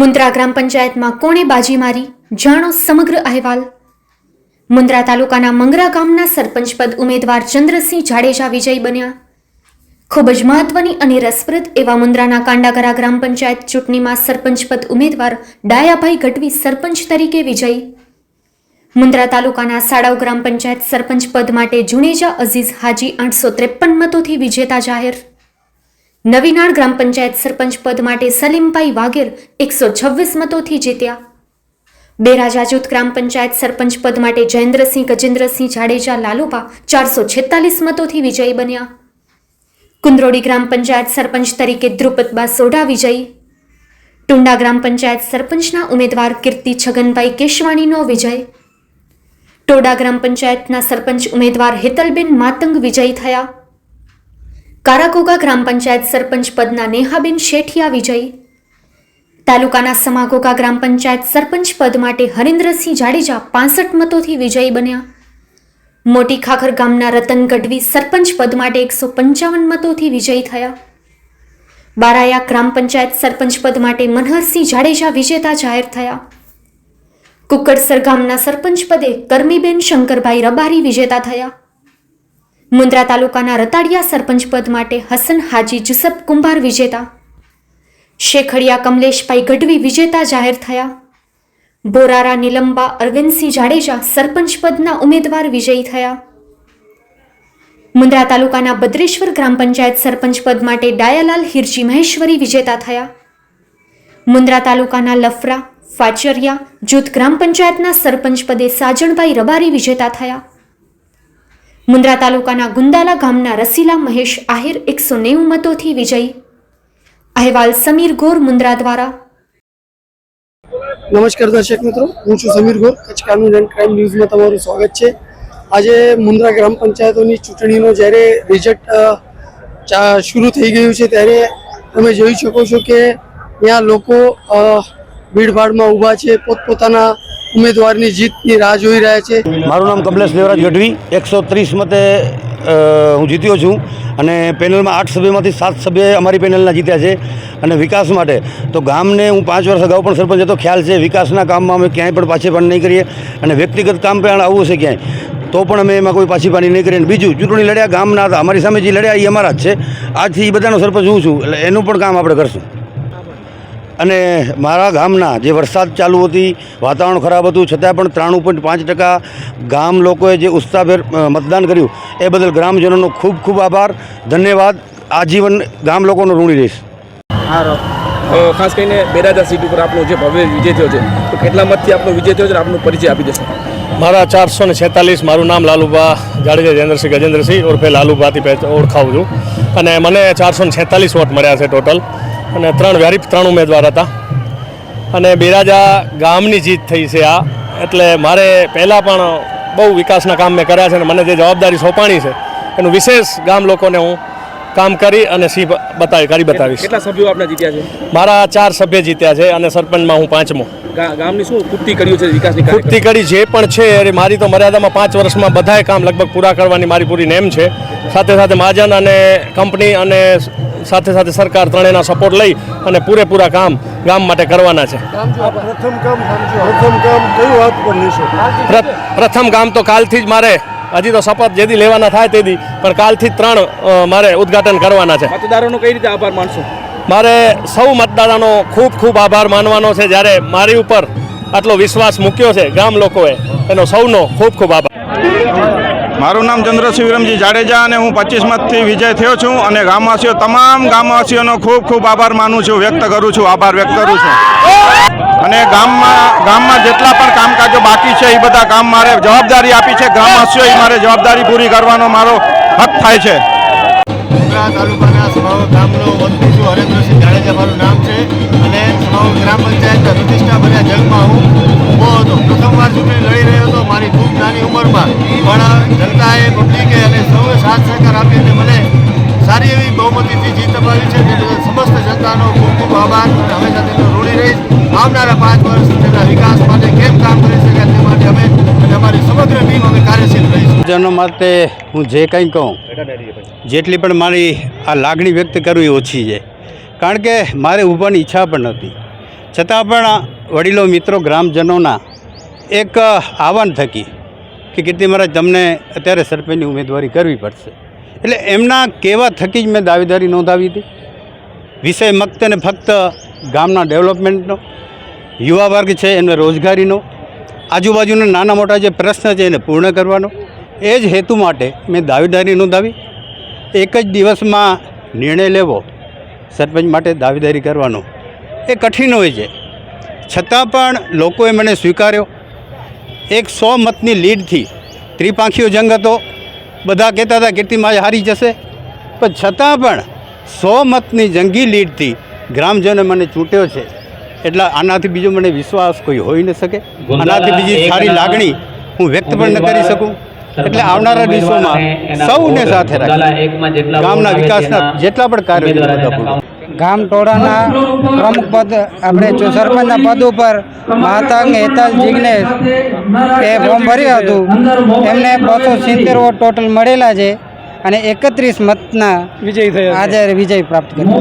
મુન્દ્રા ગ્રામ પંચાયતમાં કોણે બાજી મારી જાણો સમગ્ર અહેવાલ? મુન્દ્રા તાલુકાના મંગરા ગામના સરપંચ પદ ઉમેદવાર ચંદ્રસિંહ જાડેજા વિજય બન્યા. ખૂબ જ મહત્વની અને રસપ્રદ એવા મુન્દ્રાના કાંડાગરા ગ્રામ પંચાયત ચૂંટણીમાં સરપંચ પદ ઉમેદવાર ડાયાભાઈ ગઢવી સરપંચ તરીકે વિજય. મુન્દ્રા તાલુકાના સાડાવ ગ્રામ પંચાયત સરપંચ પદ માટે જુનેજા અઝીઝ હાજી આઠસો ત્રેપન મતોથી વિજેતા જાહેર. નવીનાળ ગ્રામ પંચાયત સરપંચ પદ માટે સલીમભાઈ વાઘેર એકસો છવ્વીસ મતોથી જીત્યા. બેરાજા જૂથ ગ્રામ પંચાયત સરપંચ પદ માટે જયેન્દ્રસિંહ, ગજેન્દ્રસિંહ જાડેજા, લાલુભા ચારસો છેતાલીસ મતોથી વિજયી બન્યા. કુંદરોડી ગ્રામ પંચાયત સરપંચ તરીકે દ્રુપદબા સોઢા વિજયી. ટુંડા ગ્રામ પંચાયત સરપંચના ઉમેદવાર કીર્તિ છગનભાઈ કેશવાણીનો વિજય. ટોડા ગ્રામ પંચાયતના સરપંચ ઉમેદવાર હેતલબેન માતંગ વિજયી થયા. કારાકોગા ગ્રામ પંચાયત સરપંચ પદના નેહાબેન શેઠિયા વિજય. તાલુકાના સમાગોગા ગ્રામ પંચાયત સરપંચ પદ માટે હરેન્દ્રસિંહ જાડેજા પાસઠ મતોથી વિજયી બન્યા. મોટી ખાખર ગામના રતન ગઢવી સરપંચ પદ માટે એકસો પંચાવન મતોથી વિજયી થયા. બારાયા ગ્રામ પંચાયત સરપંચ પદ માટે મનહરસિંહ જાડેજા વિજેતા જાહેર થયા. કુકડસર ગામના સરપંચ પદે કરમીબેન શંકરભાઈ રબારી વિજેતા થયા. મુન્દ્રા તાલુકાના રતાડિયા સરપંચ પદ માટે હસન હાજી જુસફ કુંભાર વિજેતા. શેખડિયા કમલેશભાઈ ગઢવી વિજેતા જાહેર થયા. બોરારા નિલંબા અરવિંદસિંહ જાડેજા સરપંચ પદના ઉમેદવાર વિજયી થયા. મુન્દ્રા તાલુકાના બદ્રેશ્વર ગ્રામ પંચાયત સરપંચ પદ માટે ડાયાલાલ હિરજી મહેશ્વરી વિજેતા થયા. મુન્દ્રા તાલુકાના લફરા, ફાચરિયા, જૂથ ગ્રામ પંચાયતના સરપંચ પદે સાજણભાઈ રબારી વિજેતા થયા. મુન્દ્રા તાલુકાના ગુંદાલા ગામના રસીલા મહેશ આહિર એકસો નેવું મતોથી વિજયી. અહેવાલ સમીર ગોર મુન્દ્રા દ્વારા. નમસ્કાર દર્શક મિત્રો, હું છું સમીર ગોર. કચ્છ કાનૂન એન્ડ ક્રાઇમ ન્યૂઝમાં તમારું સ્વાગત છે. આજે મુન્દ્રા ગ્રામ પંચાયતોની ચૂંટણીનો જ્યારે રિઝલ્ટ શરૂ થઈ ગયું છે ત્યારે તમે જોઈ શકો છો કે ત્યાં લોકો ભીડભાડમાં ઊભા છે, પોતપોતાના ઉમેદવારની જીતની રાહ જોઈ રહ્યા છે. મારું નામ કમલેશ દેવરાજ ગઢવી, એકસો ત્રીસ મતે હું જીત્યો છું અને પેનલમાં આઠ સભ્યમાંથી સાત સભ્ય અમારી પેનલના જીત્યા છે અને વિકાસ માટે. તો ગામને હું પાંચ વર્ષ અગાઉ પણ સરપંચ હતો, ખ્યાલ છે વિકાસના કામમાં અમે ક્યાંય પણ પાછી નહીં કરીએ અને વ્યક્તિગત કામ પણ આવવું છે ક્યાંય. તો પણ અમે એમાં કોઈ પાછી પાણી નહીં કરીએ. બીજું, ચૂંટણી લડ્યા ગામના હતા, અમારી સામે જે લડ્યા એ અમારા જ છે. આજથી એ બધાનો સરપંચ હું છું, એટલે એનું પણ કામ આપણે કરશું. અને મારા ગામના જે વરસાદ ચાલુ હતી વાતાવરણ ખરાબ હતું છતાં પણ ત્રાણું પોઈન્ટ પાંચ ટકા ગામ લોકોએ જે ઉત્સાહભેર મતદાન કર્યું એ બદલ ગ્રામજનોનો ખૂબ ખૂબ આભાર. ધન્યવાદ. આજીવન ગામ લોકોનો ઋણી રહીશ ખાસ કરીને બેરાજા સીટ ઉપર આપણો જે ભવ્ય વિજય થયો છે તો કેટલા મતથી આપણો વિજય થયો છે આપનો પરિચય આપી દેશો. મારા ચારસો ને છેતાલીસ મારું નામ લાલુબા જાડેજા જયેન્દ્રસિંહ ગજેન્દ્રસિંહ ઉર્ફે લાલુબાથી ઓળખાવું છું. અને મને ચારસો ને છેતાલીસ વોટ મળ્યા છે ટોટલ. અને ત્રણ વ્યારી ત્રણ ઉમેદવાર હતા. અને બિરાજા ગામની જીત થઈ છે આ. એટલે મારે પહેલાં પણ બહુ વિકાસના કામ મેં કર્યા છે અને મને જે જવાબદારી સોંપાણી છે એનું વિશેષ ગામ લોકોને હું કામ કરી અને સી બતાવી કરી બતાવીશ. કેટલા સભ્યો આપણે જીત્યા છે? મારા ચાર સભ્ય જીત્યા છે અને સરપંચમાં હું પાંચમો. ગામની શું કુર્તી કર્યું છે વિકાસની ખૂટતી કરી જે પણ છે એ મારી તો મર્યાદામાં પાંચ વર્ષમાં બધાય કામ લગભગ પૂરા કરવાની મારી પૂરી નેમ છે. સાથે સાથે મહાજન અને કંપની અને સાથે સાથે સરકાર ત્રણેયના સપોર્ટ લઈ અને પૂરેપૂરા કામ ગામ માટે કરવાના છે. પ્ર- પ્રથમ કામ તો કાલથી જ મારે હજી તો શપથ જેથી લેવાના થાય તેથી પણ કાલથી જ ત્રણ મારે ઉદ્ઘાટન કરવાના છે. મતદારોનો કઈ રીતે આભાર માનશો? મારે સૌ મતદાતાનો ખૂબ ખૂબ આભાર માનવાનો છે જ્યારે મારી ઉપર આટલો વિશ્વાસ મૂક્યો છે ગામ લોકોએ, એનો સૌનો ખૂબ ખૂબ આભાર. મારું નામ ચંદ્રસિંહ વિરમજી જાડેજા અને હું પચીસ મતથી વિજય થયો છું અને ગામવાસીઓ, તમામ ગામવાસીઓનો ખૂબ ખૂબ આભાર માનું છું, વ્યક્ત કરું છું, આભાર વ્યક્ત કરું છું. અને ગામમાં ગામમાં જેટલા પણ કામકાજો બાકી છે, એ બધા કામ મારે જવાબદારી આપી છે ગામવાસીઓએ મારે જવાબદારી પૂરી કરવાનો મારો હક થાય છે. મુન્દ્રા તાલુકાના સમાવ ગામનો વતની છું. હરેન્દ્રસિંહ જાડેજા મારું નામ છે. અને સમાવ ગ્રામ પંચાયતના પ્રતિષ્ઠા ભર્યા જંગમાં હું ઊભો હતો. પ્રથમવાર ચૂંટણી લડી રહ્યો હતો મારી ખૂબ નાની ઉંમરમાં. પણ જનતાએ પબ્લિકે અને સૌએ સાથ સહકાર આપી અને મને સારી એવી બહુમતીથી જીત અપાવી છે. તે બદલ સમસ્ત જનતાનો ખૂબ ખૂબ આભાર. અને હંમેશા તેનો ઋણી રહીશ આવનારા પાંચ વર્ષ તેના વિકાસ માટે કેમ કામ કરી શકાય તે માટે અમે અને અમારી સમગ્ર ટીમ અમે કાર્યશીલ રહીશું. જનો માટે હું જે કંઈ કહું, જેટલી પણ મારી આ લાગણી વ્યક્ત કરવી ઓછી છે. કારણ કે મારે ઊભાની ઈચ્છા પણ નથી છતાં પણ વડીલો, મિત્રો, ગ્રામજનોના એક આહવાન થકી કે કીર્તિ મહારાજ, તમને અત્યારે સરપંચની ઉમેદવારી કરવી પડશે. એટલે એમના કહેવા થકી જ મેં દાવેદારી નોંધાવી હતી. વિષય મક્ત અને ફક્ત ગામના ડેવલપમેન્ટનો, યુવા વર્ગ છે એમને રોજગારીનો, આજુબાજુના નાના મોટા જે પ્રશ્ન છે એને પૂર્ણ કરવાનો, એ જ હેતુ માટે મેં દાવેદારી નોંધાવી. એક જ દિવસમાં નિર્ણય લેવો સરપંચ માટે દાવેદારી કરવાનો એ કઠિન હોય છે. છતાં પણ લોકોએ મને સ્વીકાર્યો. એક સો મતની લીડથી ત્રિપાંખીઓ જંગ હતો. બધા કહેતા હતા કીર્તિમાં હારી જશે. પણ છતાં પણ સો મતની જંગી લીડથી ગ્રામજનોએ મને ચૂંટ્યો છે. એટલે આનાથી બીજો મને વિશ્વાસ કોઈ હોઈ ન શકે. આનાથી બીજી સારી લાગણી હું વ્યક્ત પણ ન કરી શકું. એટલે આવનારા દિવસોમાં સૌને સાથે રાખી ગામના વિકાસના જેટલા પણ કાર્યો ગામ ટોળાના પ્રમુખ પદ આપણે સરપંચના પદ ઉપર મહાતાંગ હેતાલ જિગ્નેશ એ ફોર્મ ભર્યું હતું. એમને બસો સિત્તેર વોટ ટોટલ મળેલા છે અને એકત્રીસ મતના વિજય થયા આજે વિજય પ્રાપ્ત કર્યો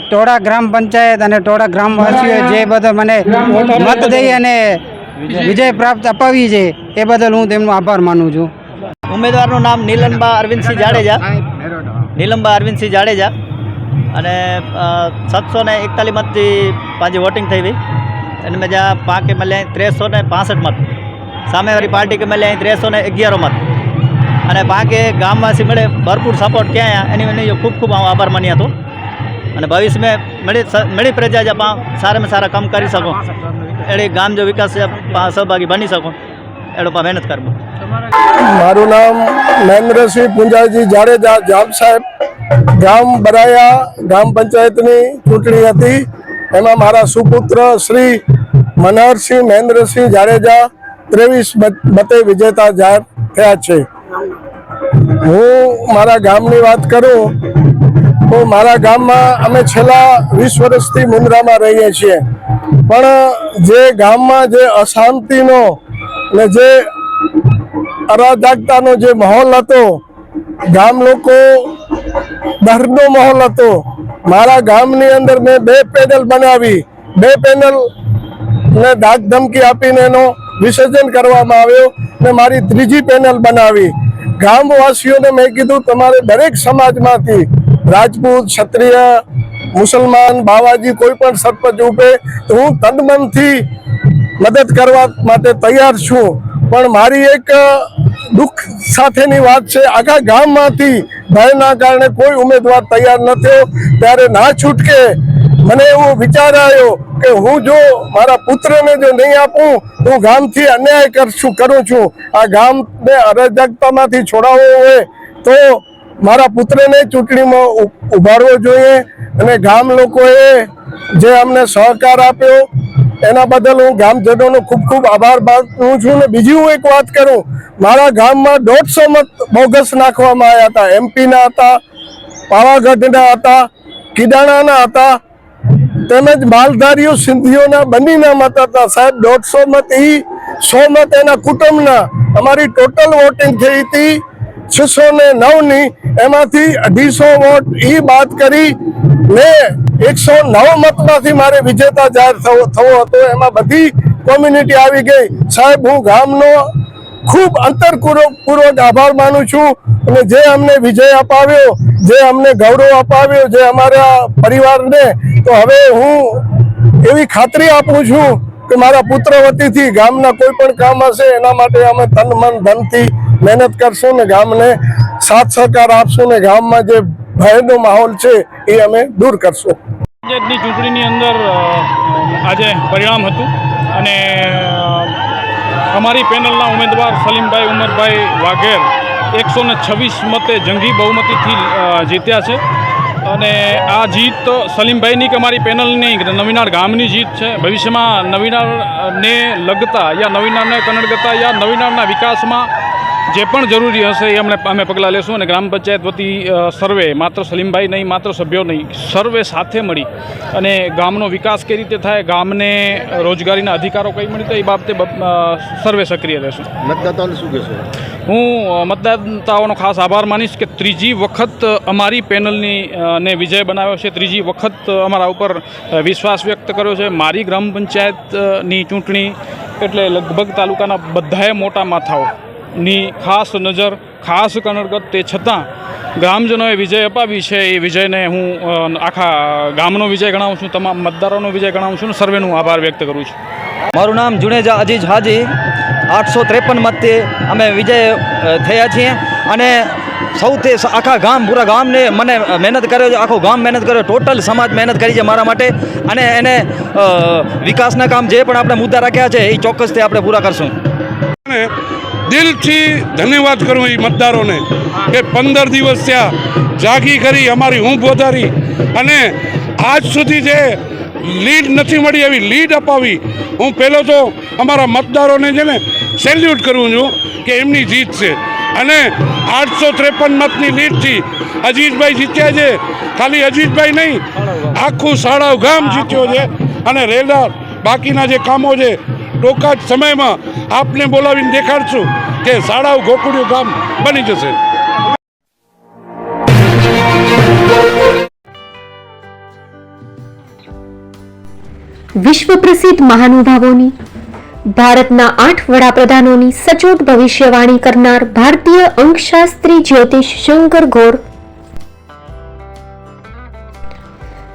ટોળા ગ્રામ પંચાયત અને ટોળા ગ્રામવાસીઓએ જે બધા મને મત દઈ અને વિજય. પ્રાપ્ત અપાવી છે. એ બદલ હું તેમનો આભાર માનું છું. ઉમેદવારનું નામ નીલનબા અરવિંદસિંહ જાડેજા. નીલંબા અરવિંદસિંહ જાડેજા. અને સાતસો ને એકતાલીસ મતથી પાંચી વોટિંગ થઈ ગઈ. અને મેં જ્યાં પાંકે મળ્યા ત્રેસો ને પાસઠ મત. સામેવાળી પાર્ટી કે મળ્યા ત્રેસો ને અગિયારો મત. અને પાંકે ગામવાસી મળે ભરપૂર સપોર્ટ ક્યાં એની મને ખૂબ ખૂબ આભાર માની હતો અને ભવિષ્યમાં મળી મળી પ્રજા જ આપણા સારામાં સારા કામ કરી શકો. એડે ગામ જો વિકાસ છે, સહભાગી બની શકો. એડો પા મહેનત કરવું. મારું નામ મહેન્દ્રસિંહ પુંજાજી જાડેજા જામ સાહેબ. ગામ બરાયા ગ્રામ પંચાયતની ચૂંટણી હતી. એમાં મારા સુપુત્ર શ્રી મનહરસિંહ મહેન્દ્રસિંહ જાડેજા ત્રેવીસ મતે વિજેતા જાહેર થયા છે. હું મારા ગામની વાત કરું તો મારા ગામમાં અમે છેલ્લા વીસ વર્ષથી મુન્દ્રામાં રહીએ છીએ. પણ જે ગામમાં જે અશાંતિનો ને જે અરાજકતાનો જે માહોલ હતો, ગામ લોકો ડરનો માહોલ હતો. મારા ગામની અંદર મેં બે પેનલ બનાવી. બે પેનલ ને ડાક ધમકી આપીને એનો વિસર્જન કરવામાં આવ્યો ને મારી ત્રીજી પેનલ બનાવી. ગામવાસીઓને મેં કીધું, તમારે દરેક સમાજમાંથી રાજપૂત, ક્ષત્રિય, મુસલમાન, બાવાજી કોઈ પણ સરપંચ ઉપે તો હું તનમનથી મદદ કરવા માટે તૈયાર છું. પણ મારી એક દુઃખ સાથેની વાત છે. આખા ગામમાંથી ભયના કારણે કોઈ ઉમેદવાર તૈયાર ન થયો. ત્યારે ના છૂટકે મને એવો વિચાર આવ્યો કે હું જો મારા પુત્રને જો નહીં આપું, તો હું ગામથી અન્યાય કરશું કરું છું. આ ગામને અરાજકતામાંથી છોડાવવો હોય તો મારા પુત્રને ચૂંટણીમાં ઉભારવો જોઈએ અને ગામ લોકોએ જે અમને સહકાર આપ્યો, એના બદલ હું ગામજનોનો ખૂબ ખૂબ આભાર માનું છું. ને બીજી હું એક વાત કરું, મારા ગામમાં દોઢસો મત બોગસ નાખવામાં આવ્યા હતા. એમપીના હતા, પાવાગઢના હતા કિડાણાના હતા, તેમજ માલધારીઓ સિંધીઓના બંનેના મત હતા. સાહેબ, દોઢસો મત એ સો મત એના કુટુંબના. અમારી ટોટલ વોટિંગ થઈ હતી છસો ને નવની એમાંથી અઢીસો વોટ એ બાદ કરી ને એકસો નવ મતમાંથી મારે વિજેતા જાહેર થવો થવો હતો. એમાં બધી કોમ્યુનિટી આવી ગઈ. સાહેબ, હું ગામનો ખૂબ અંતરપૂર્વક પૂર્વક આભાર માનું છું અને જે અમને વિજય અપાવ્યો, જે અમને ગૌરવ અપાવ્યો, જે અમારા પરિવારને, તો હવે હું એવી ખાતરી આપું છું કે મારા પુત્ર વતીથી ગામના કોઈ પણ કામ હશે, એના માટે અમે તન મન ધનથી મહેનત કરશું ને ગામને સાથ સહકાર આપશું ને ગામમાં જે ભયનો માહોલ છે એ અમે દૂર કરશું. પંચાયતની ચૂંટણીની અંદર આજે પરિણામ હતું અને અમારી પેનલના ઉમેદવાર સલીમભાઈ ઉમરભાઈ વાઘેર એકસો ને છવ્વીસ મતે જંગી બહુમતીથી જીત્યા છે. અને આ જીત સલીમભાઈની કે અમારી પેનલની નવીનાળ ગામની જીત છે. ભવિષ્યમાં નવીનાળને લગતા યા નવીનાળને કનડગતા યા નવીનાળના વિકાસમાં જે પણ જરૂરી હશે એ અમને અમે પગલાં લેશું અને ગ્રામ પંચાયત વતી સર્વે માત્ર સલીમભાઈ નહીં માત્ર સભ્યો નહીં સર્વે સાથે મળી અને ગામનો વિકાસ કઈ રીતે થાય ગામને રોજગારીના અધિકારો કઈ તો એ બાબતે સર્વે સક્રિય રહેશું. મતદાતાઓને શું કહેશો? હું મતદાતાઓનો ખાસ આભાર માનીશ કે ત્રીજી વખત અમારી પેનલની ને વિજય બનાવ્યો છે. ત્રીજી વખત અમારા ઉપર વિશ્વાસ વ્યક્ત કર્યો છે. મારી ગ્રામ પંચાયતની ચૂંટણી એટલે લગભગ તાલુકાના બધાએ મોટા માથાઓની ખાસ નજર ખાસ કનડગત તે છતાં ગ્રામજનોએ વિજય અપાવી છે. એ વિજયને હું આખા ગામનો વિજય ગણાવું છું તમામ મતદારોનો વિજય ગણાવું છું સર્વેનું આભાર વ્યક્ત કરું છું. મારું નામ જુનેજા અજીજ હાજી. આઠસો ત્રેપન મતથી અમે વિજય થયા છીએ. અને સૌથી આખા ગામ પૂરા ગામને મને મહેનત કર્યો છે. આખું ગામ મહેનત કર્યો. ટોટલ સમાજ મહેનત કરી છે મારા માટે. અને એને વિકાસના કામ જે પણ આપણે મુદ્દા રાખ્યા છે એ ચોક્કસથી આપણે પૂરા કરશું. દિલથી ધન્યવાદ કરું એ મતદારોને કે પંદર દિવસ ત્યાં જાગી કરી અમારી ઊંઘ વધારી અને આજ સુધી જે લીડ નથી મળી એવી લીડ અપાવી, હું પહેલો તો અમારા મતદારોને છે ને સેલ્યુટ કરું છું કે એમની જીત છે. અને આઠસો ત્રેપન મતની લીડથી અજીતભાઈ જીત્યા છે. ખાલી અજીતભાઈ નહીં, આખું સાળાવ ગામ જીત્યો છે. અને રેલા બાકીના જે કામો છે ટૂંકા સમયમાં આપને બોલાવીને દેખાડશું કે શાળાઓ ગોકુડિયું ગામ બની જશે. વિશ્વ પ્રસિદ્ધ મહાનુભાવોની, ભારતના આઠ વડાપ્રધાનોની સચોટ ભવિષ્યવાણી કરનાર ભારતીય અંકશાસ્ત્રી જ્યોતિષ શંકર ગોર